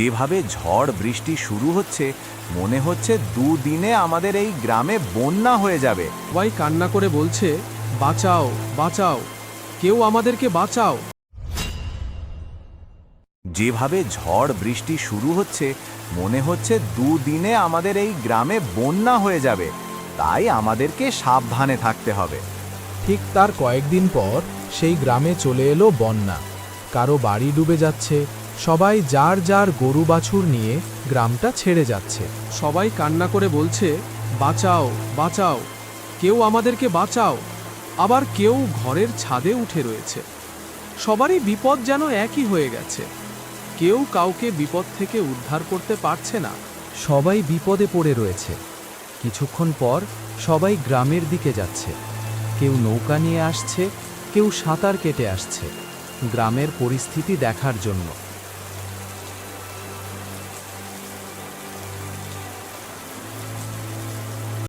যেভাবে ঝড় বৃষ্টি শুরু হচ্ছে মনে হচ্ছে দুদিনে আমাদের এই গ্রামে বন্যা হয়ে যাবে। সবাই কান্না করে বলছে বাঁচাও বাঁচাও কেউ আমাদেরকে বাঁচাও। যেভাবে ঝড় বৃষ্টি শুরু হচ্ছে মনে হচ্ছে দুদিনে আমাদের এই গ্রামে বন্যা হয়ে যাবে। তাই আমাদেরকে সাবধানে থাকতে হবে। ঠিক তার কয়েকদিন পর সেই গ্রামে চলে এলো বন্যা। কারও বাড়ি ডুবে যাচ্ছে সবাই যার যার গরু বাছুর নিয়ে গ্রামটা ছেড়ে যাচ্ছে। সবাই কান্না করে বলছে, বাঁচাও বাঁচাও, কেউ আমাদেরকে বাঁচাও। আবার কেউ ঘরের ছাদে উঠে রয়েছে। সবারই বিপদ যেন একই হয়ে গেছে। কেউ কাউকে বিপদ থেকে উদ্ধার করতে পারছে না। সবাই বিপদে পড়ে রয়েছে। কিছুক্ষণ পর সবাই গ্রামের দিকে যাচ্ছে। কেউ নৌকা নিয়ে আসছে, কেউ সাঁতার কেটে আসছে। গ্রামের পরিস্থিতি দেখার জন্য।